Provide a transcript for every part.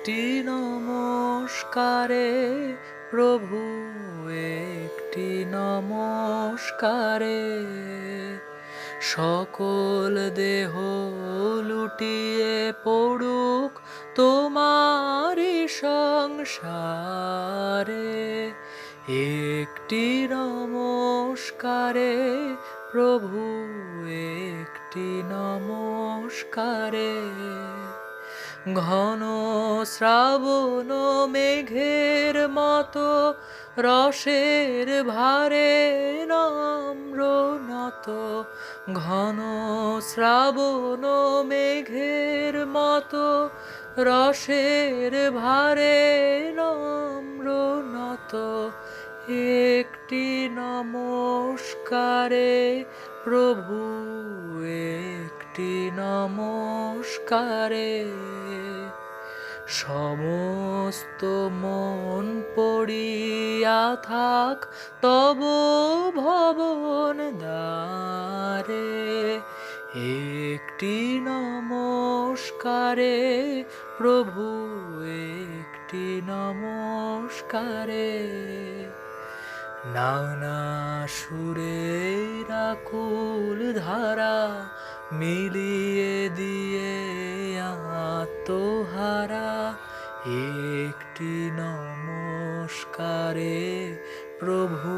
একটি নমস্কারে, প্রভু, একটি নমস্কারে। সকল দেহ লুটিয়ে পড়ুক তোমারি সংসারে। একটি নমস্কারে, প্রভু, একটি নমস্কারে। ঘন শ্রাবণ মেঘের মতো, রসের ভারে নম্র নত ঘন শ্রাবণ মেঘের মতো, রসের ভারে নম্র নত একটি নমস্কারে প্রভু একটি নমস্কারে। সমস্ত মন পড়িয়া থাক তব ভবন দ্বারে। একটি নমস্কারে, প্রভু, একটি নমস্কারে। নানা সুরের আকুল ধারা মিলিয়ে দিয়ে আত্মহারা, একটি নমস্কারে, প্রভু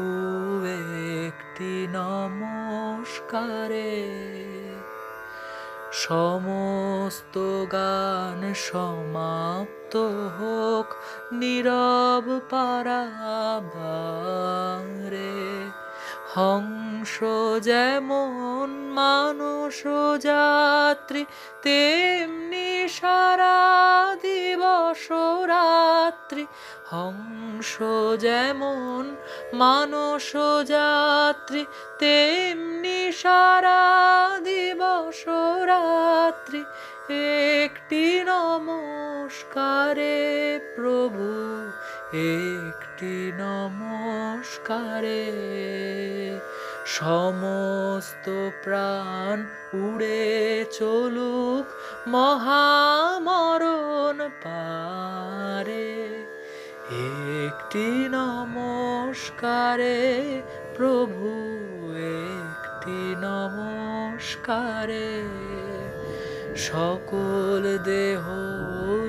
একটি নমস্কারে। সমস্ত গান সমাপ্ত হোক, নীরব পারাবারে। হংস যেমন মানস যাত্রী তেমনি সারা দিবস রাত্রি হংস যেমন মানস যাত্রী তেমনি সারা দিবস রাত্রি একটি নমস্কারে প্রভু, একটি নমস্কারে সমস্ত প্রাণ উড়ে চলুক মহামরণ পারে। একটি নমস্কারে প্রভু, একটি নমস্কারে। সকল দেহ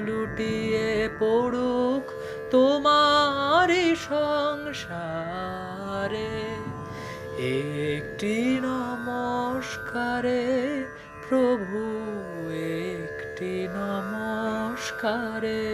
লুটিয়ে পড়ুক তোমারি সংসারে। একটি নমস্কারে প্রভু একটি নমস্কারে।